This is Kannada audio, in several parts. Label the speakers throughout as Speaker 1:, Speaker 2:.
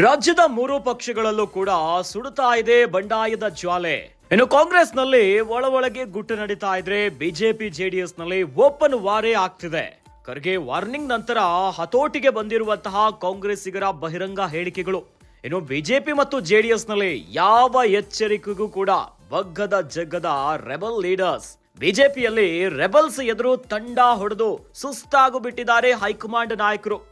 Speaker 1: ರಾಜ್ಯದ ಮೂರು ಪಕ್ಷಗಳಲ್ಲೂ ಕೂಡ ಸುಡುತ್ತಾ ಇದೆ ಬಂಡಾಯದ ಜ್ವಾಲೆ. ಇನ್ನು ಕಾಂಗ್ರೆಸ್ನಲ್ಲಿ ಒಳ ಒಳಗೆ ಗುಟ್ಟು ನಡೀತಾ ಇದ್ರೆ ಬಿಜೆಪಿ ಜೆಡಿಎಸ್ನಲ್ಲಿ ಓಪನ್ ವಾರೇ ಆಗ್ತಿದೆ. ಖರ್ಗೆ ವಾರ್ನಿಂಗ್ ನಂತರ ಹತೋಟಿಗೆ ಬಂದಿರುವಂತಹ ಕಾಂಗ್ರೆಸ್ಸಿಗರ ಬಹಿರಂಗ ಹೇಳಿಕೆಗಳು. ಇನ್ನು ಬಿಜೆಪಿ ಮತ್ತು ಜೆಡಿಎಸ್ನಲ್ಲಿ ಯಾವ ಎಚ್ಚರಿಕೆಗೂ ಕೂಡ ಬಗ್ಗದ ಜಗ್ಗದ ರೆಬಲ್ ಲೀಡರ್ಸ್. ಬಿಜೆಪಿಯಲ್ಲಿ ರೆಬಲ್ಸ್ ಎದುರು ತಂಡ ಹೊಡೆದು ಸುಸ್ತಾಗು ಬಿಟ್ಟಿದ್ದಾರೆ ಹೈಕಮಾಂಡ್ ನಾಯಕರು.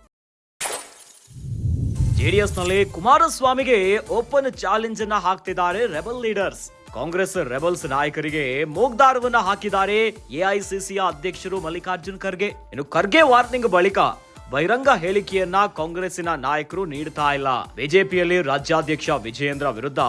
Speaker 1: ಜೆಡಿಎಸ್ನಲ್ಲಿ ಕುಮಾರಸ್ವಾಮಿಗೆ ಓಪನ್ ಚಾಲೆಂಜ್ ಅನ್ನ ಹಾಕ್ತಿದ್ದಾರೆ ರೆಬಲ್ ಲೀಡರ್ಸ್. ಕಾಂಗ್ರೆಸ್ ರೆಬಲ್ಸ್ ನಾಯಕರಿಗೆ ಮೂಗ್ದಾರವನ್ನ ಹಾಕಿದ್ದಾರೆ ಎಐಸಿಸಿಯ ಅಧ್ಯಕ್ಷರು ಮಲ್ಲಿಕಾರ್ಜುನ್ ಖರ್ಗೆ. ಇನ್ನು ಖರ್ಗೆ ವಾರ್ನಿಂಗ್ ಬಳಿಕ ಬಹಿರಂಗ ಹೇಳಿಕೆಯನ್ನ ಕಾಂಗ್ರೆಸ್ಸಿನ ನಾಯಕರು ನೀಡ್ತಾ ಇಲ್ಲ. ಬಿಜೆಪಿಯಲ್ಲಿ ರಾಜ್ಯಾಧ್ಯಕ್ಷ ವಿಜಯೇಂದ್ರ ವಿರುದ್ಧ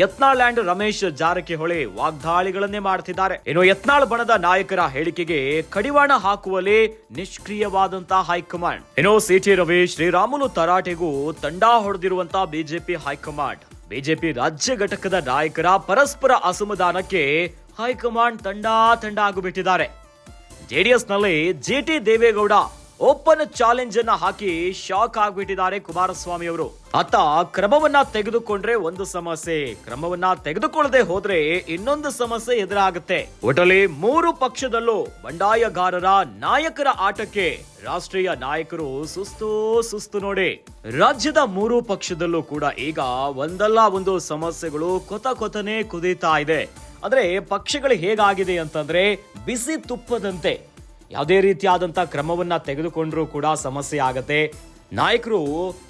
Speaker 1: ಯತ್ನಾಳ್ ಅಂಡ್ ರಮೇಶ್ ಜಾರಕಿಹೊಳಿ ವಾಗ್ದಾಳಿಗಳನ್ನೇ ಮಾಡ್ತಿದ್ದಾರೆ. ಇನ್ನು ಯತ್ನಾಳ್ ಬಣದ ನಾಯಕರ ಹೇಳಿಕೆಗೆ ಕಡಿವಾಣ ಹಾಕುವಲ್ಲಿ ನಿಷ್ಕ್ರಿಯವಾದಂತಹ ಹೈಕಮಾಂಡ್. ಇನ್ನು ಸಿಟಿ ರವಿ ಶ್ರೀರಾಮುಲು ತರಾಟೆಗೂ ತಂಡ ಹೊಡೆದಿರುವಂತಹ ಬಿಜೆಪಿ ಹೈಕಮಾಂಡ್. ಬಿಜೆಪಿ ರಾಜ್ಯ ಘಟಕದ ನಾಯಕರ ಪರಸ್ಪರ ಅಸಮಾಧಾನಕ್ಕೆ ಹೈಕಮಾಂಡ್ ತಂಡ ತಂಡ ಆಗಿಬಿಟ್ಟಿದ್ದಾರೆ. ಜೆಡಿಎಸ್ನಲ್ಲಿ ಜಿಟಿ ದೇವೇಗೌಡ ಓಪನ್ ಚಾಲೆಂಜ್ ಅನ್ನ ಹಾಕಿ ಶಾಕ್ ಆಗ್ಬಿಟ್ಟಿದ್ದಾರೆ ಕುಮಾರಸ್ವಾಮಿ ಅವರು. ಅತ್ತ ಕ್ರಮವನ್ನ ತೆಗೆದುಕೊಂಡ್ರೆ ಒಂದು ಸಮಸ್ಯೆ. ಕ್ರಮವನ್ನ ತೆಗೆದುಕೊಳ್ಳದೆ ಹೋದ್ರೆ ಇನ್ನೊಂದು ಸಮಸ್ಯೆ ಎದುರಾಗುತ್ತೆ. ಒಟ್ಟಲ್ಲಿ ಮೂರು ಪಕ್ಷದಲ್ಲೂ ಬಂಡಾಯಗಾರರ ನಾಯಕರ ಆಟಕ್ಕೆ ರಾಷ್ಟ್ರೀಯ ನಾಯಕರು ಸುಸ್ತು ಸುಸ್ತು ನೋಡಿ. ರಾಜ್ಯದ ಮೂರು ಪಕ್ಷದಲ್ಲೂ ಕೂಡ ಈಗ ಒಂದಲ್ಲ ಒಂದು ಸಮಸ್ಯೆಗಳು ಕೊತ ಕೊತನೆ ಕುದೀತಾ ಇದೆ. ಆದ್ರೆ ಪಕ್ಷಗಳು ಹೇಗಾಗಿದೆ ಅಂತಂದ್ರೆ ಬಿಸಿ ತುಪ್ಪದಂತೆ. ಯಾವುದೇ ರೀತಿಯಾದಂಥ ಕ್ರಮವನ್ನು ತೆಗೆದುಕೊಂಡ್ರೂ ಕೂಡ ಸಮಸ್ಯೆ ಆಗತ್ತೆ. ನಾಯಕರು,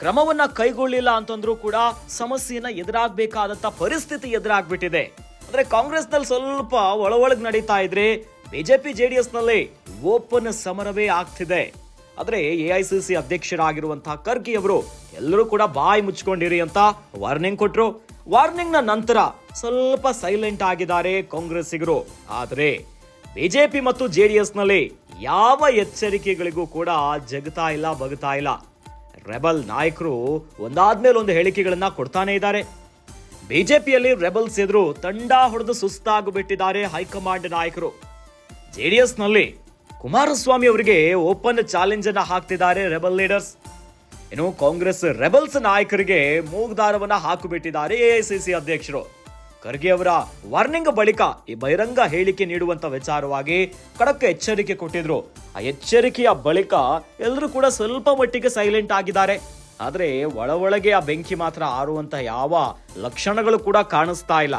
Speaker 1: ಕ್ರಮವನ್ನ ಕೈಗೊಳ್ಳಿಲ್ಲ ಅಂತಂದ್ರೂ ಕೂಡ ಸಮಸ್ಯೆಯನ್ನ ಎದುರಾಗಬೇಕಾದಂತ ಪರಿಸ್ಥಿತಿ ಎದುರಾಗ್ಬಿಟ್ಟಿದೆ. ಅಂದ್ರೆ ಕಾಂಗ್ರೆಸ್ನಲ್ಲಿ ಸ್ವಲ್ಪ ಒಳ ಒಳಗ್ ನಡೀತಾ ಇದ್ರೆ ಬಿಜೆಪಿ ಜೆಡಿಎಸ್ನಲ್ಲಿ ಓಪನ್ ಸಮರವೇ ಆಗ್ತಿದೆ. ಆದ್ರೆ ಸಿ ಅಧ್ಯಕ್ಷರಾಗಿರುವಂತಹ ಖರ್ಗೆ ಅವರು, ಎಲ್ಲರೂ ಕೂಡ ಬಾಯಿ ಮುಚ್ಕೊಂಡಿರಿ ಅಂತ ವಾರ್ನಿಂಗ್ ಕೊಟ್ಟರು ವಾರ್ನಿಂಗ್ನ ನಂತರ ಸ್ವಲ್ಪ ಸೈಲೆಂಟ್ ಆಗಿದ್ದಾರೆ ಕಾಂಗ್ರೆಸ್ಸಿಗರು. ಆದ್ರೆ ಬಿಜೆಪಿ ಮತ್ತು ಜೆ ಡಿ ಎಸ್ನಲ್ಲಿ ಯಾವ ಎಚ್ಚರಿಕೆಗಳಿಗೂ ಕೂಡ ಜಗತಾ ಇಲ್ಲ, ಬಗತಾ ಇಲ್ಲ. ರೆಬಲ್ ನಾಯಕರು ಒಂದಾದ್ಮೇಲೆ ಒಂದು ಹೇಳಿಕೆಗಳನ್ನ ಕೊಡ್ತಾನೆ ಇದ್ದಾರೆ. ಬಿಜೆಪಿಯಲ್ಲಿ ರೆಬಲ್ಸ್ ಎದುರು ತಂಡ ಹೊಡೆದು ಸುಸ್ತಾಗಿಬಿಟ್ಟಿದ್ದಾರೆ ಹೈಕಮಾಂಡ್ ನಾಯಕರು. ಜೆ ಡಿ ನಲ್ಲಿ ಕುಮಾರಸ್ವಾಮಿ ಅವರಿಗೆ ಓಪನ್ ಚಾಲೆಂಜ್ ಅನ್ನ ಹಾಕ್ತಿದ್ದಾರೆ ರೆಬಲ್ ಲೀಡರ್ಸ್. ಇನ್ನು ಕಾಂಗ್ರೆಸ್ ರೆಬಲ್ಸ್ ನಾಯಕರಿಗೆ ಮೂಗ್ದಾರವನ್ನ ಹಾಕಿಬಿಟ್ಟಿದ್ದಾರೆ ಎಐಸಿಸಿ ಅಧ್ಯಕ್ಷರು. ಖರ್ಗೆ ಅವರ ವಾರ್ನಿಂಗ್ ಬಳಿಕ ಈ ಬಹಿರಂಗ ಹೇಳಿಕೆ ನೀಡುವಂತ ವಿಚಾರವಾಗಿ ಖಡಕ್ ಎಚ್ಚರಿಕೆ ಕೊಟ್ಟಿದ್ರು. ಆ ಎಚ್ಚರಿಕೆಯ ಬಳಿಕ ಎಲ್ಲರೂ ಕೂಡ ಸ್ವಲ್ಪ ಮಟ್ಟಿಗೆ ಸೈಲೆಂಟ್ ಆಗಿದ್ದಾರೆ. ಆದ್ರೆ ಒಳ ಒಳಗೆ ಆ ಬೆಂಕಿ ಮಾತ್ರ ಆರುವಂತ ಯಾವ ಲಕ್ಷಣಗಳು ಕೂಡ ಕಾಣಿಸ್ತಾ ಇಲ್ಲ.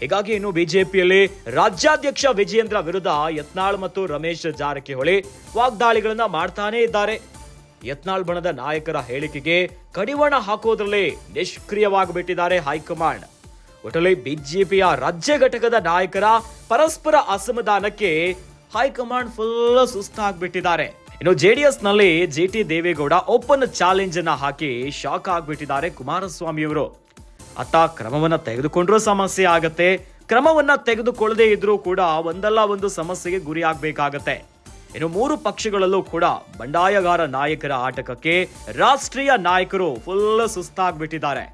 Speaker 1: ಹೀಗಾಗಿ ಇನ್ನು ಬಿಜೆಪಿಯಲ್ಲಿ ರಾಜ್ಯಾಧ್ಯಕ್ಷ ವಿಜಯೇಂದ್ರ ವಿರುದ್ಧ ಯತ್ನಾಳ್ ಮತ್ತು ರಮೇಶ್ ಜಾರಕಿಹೊಳಿ ವಾಗ್ದಾಳಿಗಳನ್ನ ಮಾಡ್ತಾನೇ ಇದ್ದಾರೆ. ಯತ್ನಾಳ್ ಬಣದ ನಾಯಕರ ಹೇಳಿಕೆಗೆ ಕಡಿವಾಣ ಹಾಕೋದ್ರಲ್ಲಿ ನಿಷ್ಕ್ರಿಯವಾಗಿಬಿಟ್ಟಿದ್ದಾರೆ ಹೈಕಮಾಂಡ್. ಒಟ್ಟಲ್ಲಿ ಬಿಜೆಪಿಯ ರಾಜ್ಯ ಘಟಕದ ನಾಯಕರ ಪರಸ್ಪರ ಅಸಮಾಧಾನಕ್ಕೆ ಹೈಕಮಾಂಡ್ ಫುಲ್ ಸುಸ್ತಾಗ್ಬಿಟ್ಟಿದ್ದಾರೆ. ಇನ್ನು ಜೆಡಿಎಸ್ನಲ್ಲಿ ಜಿಟಿ ದೇವೇಗೌಡ ಓಪನ್ ಚಾಲೆಂಜ್ ಅನ್ನ ಹಾಕಿ ಶಾಕ್ ಆಗ್ಬಿಟ್ಟಿದ್ದಾರೆ ಕುಮಾರಸ್ವಾಮಿ ಅವರು ಅತ್ತ ಕ್ರಮವನ್ನ ತೆಗೆದುಕೊಂಡ್ರೂ ಸಮಸ್ಯೆ ಆಗತ್ತೆ. ಕ್ರಮವನ್ನ ತೆಗೆದುಕೊಳ್ಳದೇ ಇದ್ರೂ ಕೂಡ ಒಂದಲ್ಲ ಒಂದು ಸಮಸ್ಯೆಗೆ ಗುರಿ ಆಗ್ಬೇಕಾಗತ್ತೆ. ಇನ್ನು ಮೂರು ಪಕ್ಷಗಳಲ್ಲೂ ಕೂಡ ಬಂಡಾಯಗಾರ ನಾಯಕರ ಆಟಕಕ್ಕೆ ರಾಷ್ಟ್ರೀಯ ನಾಯಕರು ಫುಲ್ ಸುಸ್ತಾಗ್ಬಿಟ್ಟಿದ್ದಾರೆ.